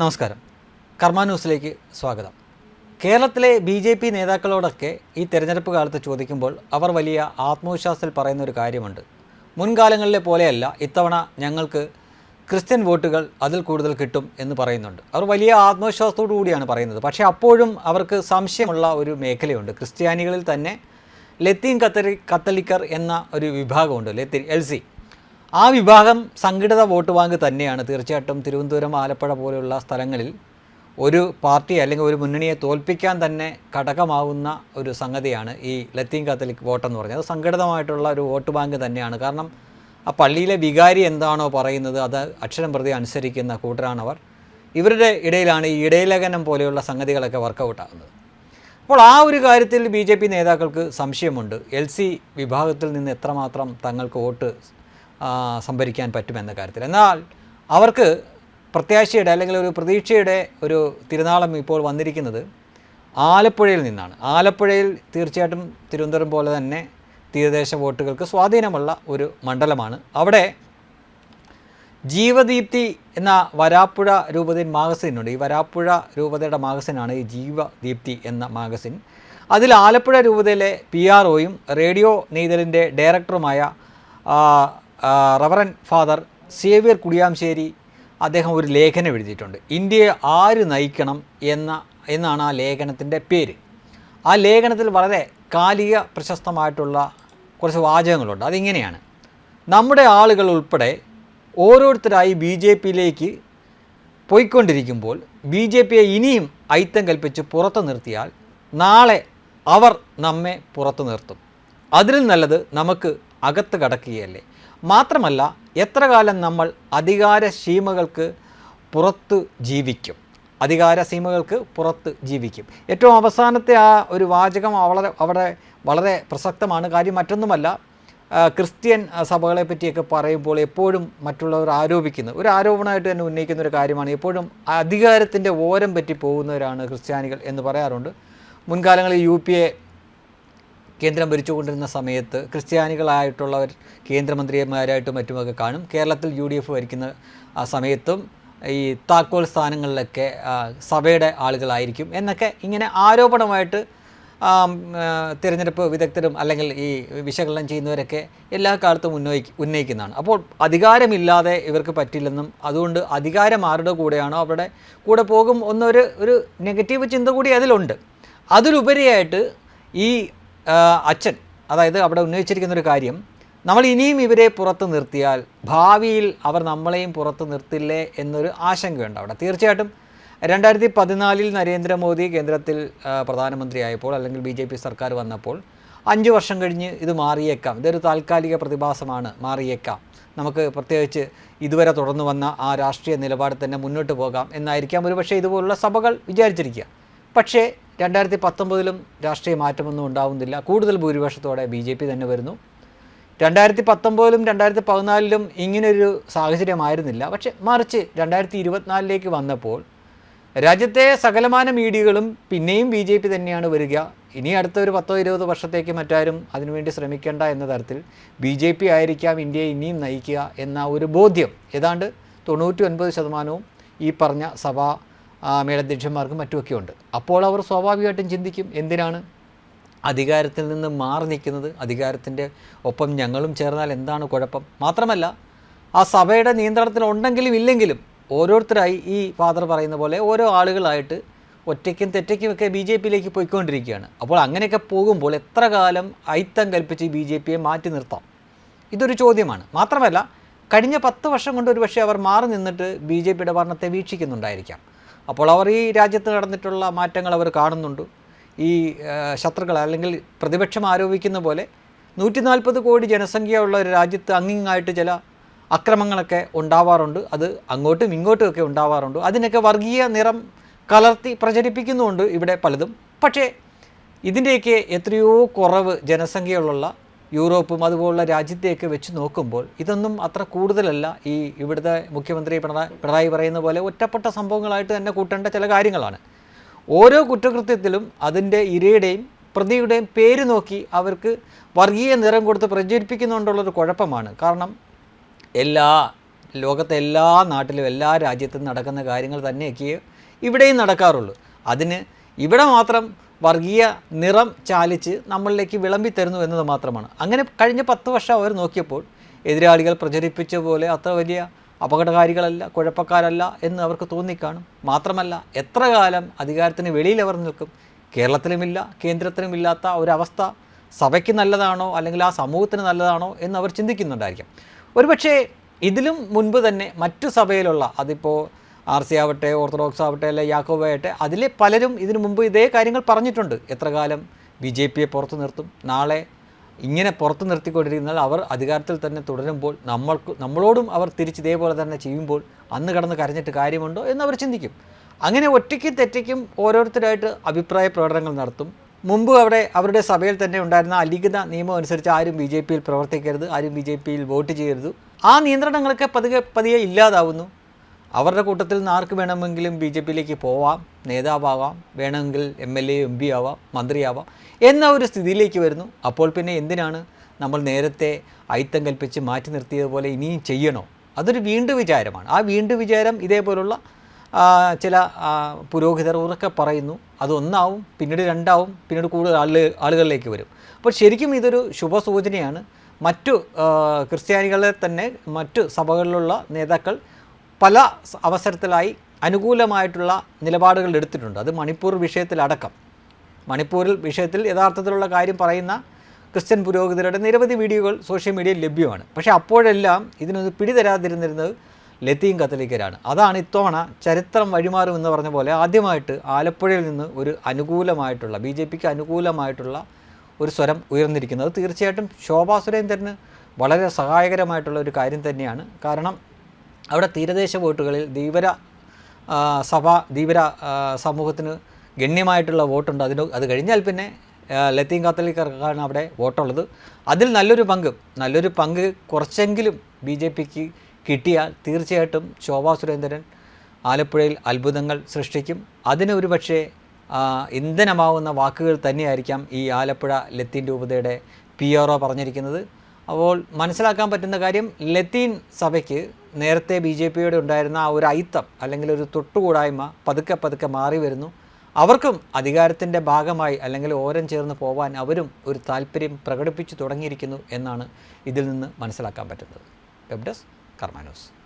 നമസ്കാരം. കർമ്മ ന്യൂസിലേക്ക് സ്വാഗതം. കേരളത്തിലെ ബി ജെ പി നേതാക്കളോടൊക്കെ ഈ തെരഞ്ഞെടുപ്പ് കാലത്ത് ചോദിക്കുമ്പോൾ അവർ വലിയ ആത്മവിശ്വാസത്തിൽ പറയുന്ന ഒരു കാര്യമുണ്ട്. മുൻകാലങ്ങളിലെ പോലെയല്ല ഇത്തവണ ഞങ്ങൾക്ക് ക്രിസ്ത്യൻ വോട്ടുകൾ അതിൽ കൂടുതൽ കിട്ടും എന്ന് പറയുന്നുണ്ട്. അവർ വലിയ ആത്മവിശ്വാസത്തോടു കൂടിയാണ് പറയുന്നത്. പക്ഷേ അപ്പോഴും അവർക്ക് സംശയമുള്ള ഒരു മേഖലയുണ്ട്. ക്രിസ്ത്യാനികളിൽ തന്നെ ലത്തീൻ കത്തലി കത്തലിക്കർ എന്ന ഒരു വിഭാഗമുണ്ട്. Latin L C. ആ വിഭാഗം സംഘടിത വോട്ട് ബാങ്ക് തന്നെയാണ്. തീർച്ചയായിട്ടും തിരുവനന്തപുരം ആലപ്പുഴ പോലെയുള്ള സ്ഥലങ്ങളിൽ ഒരു പാർട്ടി അല്ലെങ്കിൽ ഒരു മുന്നണിയെ തോൽപ്പിക്കാൻ തന്നെ ഘടകമാവുന്ന ഒരു സംഗതിയാണ് ഈ ലത്തീൻ കാത്തലിക് വോട്ടെന്ന് പറഞ്ഞത്. അത് സംഘടിതമായിട്ടുള്ള ഒരു വോട്ട് ബാങ്ക് തന്നെയാണ്. കാരണം ആ പള്ളിയിലെ വികാരി എന്താണോ പറയുന്നത് അത് അക്ഷരം പ്രതി അനുസരിക്കുന്ന കൂട്ടരാണവർ. ഇവരുടെ ഇടയിലാണ് ഈ ഇടയിലേഖനം പോലെയുള്ള സംഗതികളൊക്കെ വർക്കൗട്ട് ആകുന്നത് അപ്പോൾ ആ ഒരു കാര്യത്തിൽ ബി ജെ പി നേതാക്കൾക്ക് സംശയമുണ്ട്. എൽ സി വിഭാഗത്തിൽ നിന്ന് എത്രമാത്രം തങ്ങൾക്ക് വോട്ട് സംഭരിക്കാൻ പറ്റുമെന്ന കാര്യത്തിൽ. എന്നാൽ അവർക്ക് പ്രത്യാശയുടെ അല്ലെങ്കിൽ ഒരു പ്രതീക്ഷയുടെ ഒരു തിരുനാളം ഇപ്പോൾ വന്നിരിക്കുന്നത് ആലപ്പുഴയിൽ നിന്നാണ്. ആലപ്പുഴയിൽ തീർച്ചയായിട്ടും തിരുവനന്തപുരം പോലെ തന്നെ തീരദേശ വോട്ടുകൾക്ക് സ്വാധീനമുള്ള ഒരു മണ്ഡലമാണ്. അവിടെ ജീവദീപ്തി എന്ന വരാപ്പുഴ രൂപതയിൽ മാഗസിനുണ്ട് ഈ വരാപ്പുഴ രൂപതയുടെ മാഗസിനാണ് ഈ ജീവദീപ്തി എന്ന മാഗസിൻ. അതിൽ ആലപ്പുഴ രൂപതയിലെ പി ആർ ഒയും റേഡിയോ നെയ്തലിന്റെ ഡയറക്ടറുമായ റവറൻ ഫാദർ സേവ്യർ കുടിയാംശേരി അദ്ദേഹം ഒരു ലേഖനം എഴുതിയിട്ടുണ്ട്. ഇന്ത്യയെ ആര് നയിക്കണം എന്ന എന്നാണ് ആ ലേഖനത്തിന്റെ പേര്. ആ ലേഖനത്തിൽ വളരെ കാലിക പ്രശസ്തമായിട്ടുള്ള കുറച്ച് വാചകങ്ങളുണ്ട്. അതിങ്ങനെയാണ്. നമ്മുടെ ആളുകൾ ഉൾപ്പെടെ ഓരോരുത്തരായി ബി ജെ പിയിലേക്ക് പോയിക്കൊണ്ടിരിക്കുമ്പോൾ ബി ജെ പിയെ ഇനിയും ഐത്തം കൽപ്പിച്ച് പുറത്തു നിർത്തിയാൽ നാളെ അവർ നമ്മെ പുറത്തു നിർത്തും. അതിലും നല്ലത് നമുക്ക് അകത്ത് കടക്കുകയല്ലേ. മാത്രമല്ല എത്ര കാലം നമ്മൾ അധികാര സീമകൾക്ക് പുറത്ത് ജീവിക്കും? അധികാര സീമകൾക്ക് പുറത്ത് ജീവിക്കും. ഏറ്റവും അവസാനത്തെ ആ ഒരു വാചകം വളരെ അവിടെ വളരെ പ്രസക്തമാണ്. കാര്യം മറ്റൊന്നുമല്ല ക്രിസ്ത്യൻ സഭകളെ പറ്റിയൊക്കെ പറയുമ്പോൾ എപ്പോഴും മറ്റുള്ളവർ ആരോപിക്കുന്നത് ഒരു ആരോപണമായിട്ട് തന്നെ ഉന്നയിക്കുന്ന ഒരു കാര്യമാണ്. എപ്പോഴും അധികാരത്തിന്റെ ഓരം പറ്റി പോകുന്നവരാണ് ക്രിസ്ത്യാനികൾ എന്ന് പറയാറുണ്ട്. മുൻകാലങ്ങളിൽ യു പി എ കേന്ദ്രം ഭരിച്ചുകൊണ്ടിരുന്ന സമയത്ത് ക്രിസ്ത്യാനികളായിട്ടുള്ളവർ കേന്ദ്രമന്ത്രിമാരായിട്ടും മറ്റുമൊക്കെ കാണും. കേരളത്തിൽ യു ഡി എഫ് ഭരിക്കുന്ന ആ സമയത്തും ഈ താക്കോൽ സ്ഥാനങ്ങളിലൊക്കെ സഭയുടെ ആളുകളായിരിക്കും എന്നൊക്കെ ഇങ്ങനെ ആരോപണമായിട്ട് തിരഞ്ഞെടുപ്പ് വിദഗ്ധരും അല്ലെങ്കിൽ ഈ വിശകലനം ചെയ്യുന്നവരൊക്കെ എല്ലാ കാലത്തും ഉന്നയിക്ക് ഉന്നയിക്കുന്നതാണ്. അപ്പോൾ അധികാരമില്ലാതെ ഇവർക്ക് പറ്റില്ലെന്നും അതുകൊണ്ട് അധികാരം ആരുടെ കൂടെയാണോ അവരുടെ കൂടെ പോകും എന്നൊരു ഒരു നെഗറ്റീവ് ചിന്ത കൂടി അതിലുണ്ട്. അതിലുപരിയായിട്ട് ഈ അച്ഛൻ അതായത് അവിടെ ഉന്നയിച്ചിരിക്കുന്ന ഒരു കാര്യം നമ്മൾ ഇനിയും ഇവരെ പുറത്ത് നിർത്തിയാൽ ഭാവിയിൽ അവർ നമ്മളെയും പുറത്ത് നിർത്തില്ലേ എന്നൊരു ആശങ്കയുണ്ട് അവിടെ. തീർച്ചയായിട്ടും രണ്ടായിരത്തി പതിനാലിൽ നരേന്ദ്രമോദി കേന്ദ്രത്തിൽ പ്രധാനമന്ത്രി പ്രധാനമന്ത്രിയായപ്പോൾ അല്ലെങ്കിൽ ബി ജെ പി സർക്കാർ വന്നപ്പോൾ അഞ്ച് വർഷം കഴിഞ്ഞ് ഇത് മാറിയേക്കാം. ഇതൊരു താൽക്കാലിക പ്രതിഭാസമാണ് മാറിയേക്കാം. നമുക്ക് പ്രത്യേകിച്ച് ഇതുവരെ തുടർന്നു വന്ന ആ രാഷ്ട്രീയ നിലപാട് തന്നെ മുന്നോട്ട് പോകാം എന്നായിരിക്കാം. ഒരു പക്ഷേ ഇതുപോലുള്ള സഭകൾ വിചാരിച്ചിരിക്കുക. പക്ഷേ രണ്ടായിരത്തി പത്തൊമ്പതിലും രാഷ്ട്രീയ മാറ്റമൊന്നും ഉണ്ടാവുന്നില്ല. കൂടുതൽ ഭൂരിപക്ഷത്തോടെ ബി ജെ പി തന്നെ വരുന്നു. രണ്ടായിരത്തി പത്തൊമ്പതിലും രണ്ടായിരത്തി പതിനാലിലും ഇങ്ങനൊരു സാഹചര്യമായിരുന്നില്ല. പക്ഷേ മറിച്ച് രണ്ടായിരത്തി ഇരുപത്തിനാലിലേക്ക് വന്നപ്പോൾ രാജ്യത്തെ സകലമാന മീഡിയകളും പിന്നെയും ബി ജെ പി തന്നെയാണ് വരിക. ഇനി അടുത്ത ഒരു പത്തോ ഇരുപത് വർഷത്തേക്ക് മറ്റാരും അതിനുവേണ്ടി ശ്രമിക്കേണ്ട എന്ന തരത്തിൽ ബി ജെ പി ആയിരിക്കാം ഇന്ത്യയെ ഇനിയും നയിക്കുക എന്ന ഒരു ബോധ്യം. ഏതാണ്ട് തൊണ്ണൂറ്റി ഒൻപത് ശതമാനവും ഈ പറഞ്ഞ സഭാ മേലധ്യക്ഷന്മാർക്കും മറ്റുമൊക്കെ ഉണ്ട് അപ്പോൾ അവർ സ്വാഭാവികമായിട്ടും ചിന്തിക്കും എന്തിനാണ്? അധികാരത്തിൽ നിന്ന് മാറി നിൽക്കുന്നത് അധികാരത്തിന്റെ ഒപ്പം ഞങ്ങളും ചേർന്നാൽ എന്താണ് കുഴപ്പം? മാത്രമല്ല ആ സഭയുടെ നിയന്ത്രണത്തിലുണ്ടെങ്കിലും ഇല്ലെങ്കിലും ഓരോരുത്തരായി ഈ ഫാദർ പറയുന്ന പോലെ ഓരോ ആളുകളായിട്ട് ഒറ്റയ്ക്കും തെറ്റയ്ക്കുമൊക്കെ ബി ജെ പിയിലേക്ക് പോയിക്കൊണ്ടിരിക്കുകയാണ്. അപ്പോൾ അങ്ങനെയൊക്കെ പോകുമ്പോൾ എത്ര കാലം ഐത്തം കൽപ്പിച്ച് ബി ജെ പിയെ മാറ്റി നിർത്താം? ഇതൊരു ചോദ്യമാണ്. മാത്രമല്ല കഴിഞ്ഞ പത്ത് വർഷം കൊണ്ട് ഒരു പക്ഷേ അവർ മാറി നിന്നിട്ട് ബി ജെ പിയുടെ ഭരണത്തെ വീക്ഷിക്കുന്നുണ്ടായിരിക്കാം. അപ്പോൾ അവർ ഈ രാജ്യത്ത് നടന്നിട്ടുള്ള മാറ്റങ്ങൾ അവർ കാണുന്നുണ്ട്. ഈ ശത്രുക്കൾ അല്ലെങ്കിൽ പ്രതിപക്ഷം ആരോപിക്കുന്ന പോലെ നൂറ്റി നാൽപ്പത് കോടി ജനസംഖ്യയുള്ള ഒരു രാജ്യത്ത് അങ്ങിങ്ങായിട്ട് ചില അക്രമങ്ങളൊക്കെ ഉണ്ടാവാറുണ്ട്. അത് അങ്ങോട്ടും ഇങ്ങോട്ടുമൊക്കെ ഉണ്ടാവാറുണ്ട്. അതിനൊക്കെ വർഗീയ നിറം കലർത്തി പ്രചരിപ്പിക്കുന്നുമുണ്ട് ഇവിടെ പലതും. പക്ഷേ ഇതിന്റെയൊക്കെ എത്രയോ കുറവ് ജനസംഖ്യയുള്ള യൂറോപ്പും അതുപോലുള്ള രാജ്യത്തെയൊക്കെ വെച്ച് നോക്കുമ്പോൾ ഇതൊന്നും അത്ര കൂടുതലല്ല. ഈ ഇവിടുത്തെ മുഖ്യമന്ത്രി പിണറായി പിണറായി പറയുന്ന പോലെ ഒറ്റപ്പെട്ട സംഭവങ്ങളായിട്ട് തന്നെ കൂട്ടേണ്ട ചില കാര്യങ്ങളാണ്. ഓരോ കുറ്റകൃത്യത്തിലും അതിന്റെ ഇരയുടെയും പ്രതിയുടെയും പേര് നോക്കി അവർക്ക് വർഗീയ നിറം കൊടുത്ത് പ്രചരിപ്പിക്കുന്നുണ്ടുള്ളൊരു കുഴപ്പമാണ്. കാരണം എല്ലാ ലോകത്തെ എല്ലാ നാട്ടിലും എല്ലാ രാജ്യത്തും നടക്കുന്ന കാര്യങ്ങൾ തന്നെയൊക്കെ ഇവിടെയും നടക്കാറുള്ളൂ. അതിന് ഇവിടെ മാത്രം വർഗീയ നിറം ചാലിച്ച് നമ്മളിലേക്ക് വിളമ്പി തരുന്നു എന്നത് മാത്രമാണ്. അങ്ങനെ കഴിഞ്ഞ പത്ത് വർഷം അവർ നോക്കിയപ്പോൾ എതിരാളികൾ പ്രചരിപ്പിച്ച പോലെ അത്ര വലിയ അപകടകാരികളല്ല കുഴപ്പക്കാരല്ല എന്ന് അവർക്ക് തോന്നിക്കാണും. മാത്രമല്ല എത്ര കാലം അധികാരത്തിന് വെളിയിൽ അവർ നിൽക്കും? കേരളത്തിലുമില്ല കേന്ദ്രത്തിലുമില്ലാത്ത ഒരവസ്ഥ സഭയ്ക്ക് നല്ലതാണോ അല്ലെങ്കിൽ ആ സമൂഹത്തിന് നല്ലതാണോ എന്ന് അവർ ചിന്തിക്കുന്നുണ്ടായിരിക്കാം. ഒരുപക്ഷേ ഇതിലും മുൻപ് തന്നെ മറ്റു സഭയിലുള്ള അതിപ്പോൾ ആർ സി ആവട്ടെ ഓർത്തഡോക്സ് ആവട്ടെ അല്ലെ യാക്കോബായട്ടെ അതിലെ പലരും ഇതിനു മുമ്പ് ഇതേ കാര്യങ്ങൾ പറഞ്ഞിട്ടുണ്ട്. എത്ര കാലം ബി ജെ പിയെ പുറത്തു നിർത്തും? നാളെ ഇങ്ങനെ പുറത്തു നിർത്തിക്കൊണ്ടിരിക്കുന്നാൽ അവർ അധികാരത്തിൽ തന്നെ തുടരുമ്പോൾ നമ്മൾക്ക് നമ്മളോടും അവർ തിരിച്ച് ഇതേപോലെ തന്നെ ചെയ്യുമ്പോൾ അന്ന് കടന്ന് കരഞ്ഞിട്ട് കാര്യമുണ്ടോ എന്ന് അവർ ചിന്തിക്കും. അങ്ങനെ ഒറ്റയ്ക്കും തെറ്റയ്ക്കും ഓരോരുത്തരായിട്ട് അഭിപ്രായ പ്രകടനങ്ങൾ നടത്തും. മുമ്പ് അവിടെ അവരുടെ സഭയിൽ തന്നെ ഉണ്ടായിരുന്ന അലിഖിത നിയമം അനുസരിച്ച് ആരും ബി ജെ പിയിൽ പ്രവർത്തിക്കരുത് ആരും ബി ജെ പിയിൽ വോട്ട് ചെയ്യരുത്. ആ നിയന്ത്രണങ്ങളൊക്കെ പതുക്കെ പതിയെ ഇല്ലാതാവുന്നു. അവരുടെ കൂട്ടത്തിൽ നിന്ന് ആർക്ക് വേണമെങ്കിലും ബി ജെ പിയിലേക്ക് പോവാം നേതാവാകാം വേണമെങ്കിൽ M L A M P ആവാം മന്ത്രിയാവാം എന്ന ഒരു സ്ഥിതിയിലേക്ക് വരുന്നു. അപ്പോൾ പിന്നെ എന്തിനാണ് നമ്മൾ നേരത്തെ അയിത്തം കൽപ്പിച്ച് മാറ്റി നിർത്തിയതുപോലെ ഇനിയും ചെയ്യണോ? അതൊരു വീണ്ടും വിചാരമാണ്. ആ വീണ്ടും വിചാരം ഇതേപോലുള്ള ചില പുരോഹിതർ ഉറക്കെ പറയുന്നു. അതൊന്നാവും പിന്നീട് രണ്ടാവും പിന്നീട് കൂടുതൽ ആൾ ആളുകളിലേക്ക് വരും. അപ്പോൾ ശരിക്കും ഇതൊരു ശുഭസൂചനയാണ്. മറ്റു ക്രിസ്ത്യാനികളെ തന്നെ മറ്റു സഭകളിലുള്ള നേതാക്കൾ പല അവസരത്തിലായി അനുകൂലമായിട്ടുള്ള നിലപാടുകൾ എടുത്തിട്ടുണ്ട്. അത് മണിപ്പൂർ വിഷയത്തിലടക്കം. മണിപ്പൂരിൽ വിഷയത്തിൽ യഥാർത്ഥത്തിലുള്ള കാര്യം പറയുന്ന ക്രിസ്ത്യൻ പുരോഹിതരുടെ നിരവധി വീഡിയോകൾ സോഷ്യൽ മീഡിയയിൽ ലഭ്യമാണ്. പക്ഷേ അപ്പോഴെല്ലാം ഇതിനൊന്ന് പിടിതരാതിരുന്നിരുന്നത് ലത്തീൻ കത്തലിക്കരാണ്. അതാണ് ഇത്തവണ ചരിത്രം വഴിമാറും എന്ന് പറഞ്ഞ പോലെ ആദ്യമായിട്ട് ആലപ്പുഴയിൽ നിന്ന് ഒരു അനുകൂലമായിട്ടുള്ള ബി ജെ പിക്ക് അനുകൂലമായിട്ടുള്ള ഒരു സ്വരം ഉയർന്നിരിക്കുന്നത്. തീർച്ചയായിട്ടും ശോഭാ സുരേന്ദ്രന് വളരെ സഹായകരമായിട്ടുള്ള ഒരു കാര്യം തന്നെയാണ്. കാരണം അവിടെ തീരദേശ വോട്ടുകളിൽ ധീവര സഭ ധീവര സമൂഹത്തിന് ഗണ്യമായിട്ടുള്ള വോട്ടുണ്ട്. അതിന് അത് കഴിഞ്ഞാൽ പിന്നെ ലത്തീൻ കാത്തലിക്കാർക്കാണ് അവിടെ വോട്ടുള്ളത്. അതിൽ നല്ലൊരു പങ്ക് നല്ലൊരു പങ്ക് കുറച്ചെങ്കിലും ബി ജെ പിക്ക് കിട്ടിയാൽ തീർച്ചയായിട്ടും ശോഭാ സുരേന്ദ്രൻ ആലപ്പുഴയിൽ അത്ഭുതങ്ങൾ സൃഷ്ടിക്കും. അതിന് ഒരു പക്ഷേ ഇന്ധനമാവുന്ന വാക്കുകൾ തന്നെയായിരിക്കാം ഈ ആലപ്പുഴ ലത്തീൻ രൂപതയുടെ പി ആർ ഒ പറഞ്ഞിരിക്കുന്നത്. അപ്പോൾ മനസ്സിലാക്കാൻ പറ്റുന്ന കാര്യം ലത്തീൻ സഭയ്ക്ക് നേരത്തെ ബി ജെ പിയുടെ ഉണ്ടായിരുന്ന ആ ഒരു ഐത്തം അല്ലെങ്കിൽ ഒരു തൊട്ടുകൂടായ്മ പതുക്കെ പതുക്കെ മാറി വരുന്നു. അവർക്കും അധികാരത്തിന്റെ ഭാഗമായി അല്ലെങ്കിൽ ഓരം ചേർന്ന് പോവാൻ അവരും ഒരു താല്പര്യം പ്രകടിപ്പിച്ചു തുടങ്ങിയിരിക്കുന്നു എന്നാണ് ഇതിൽ നിന്ന് മനസ്സിലാക്കാൻ പറ്റുന്നത്. Web desk കർമാനോസ്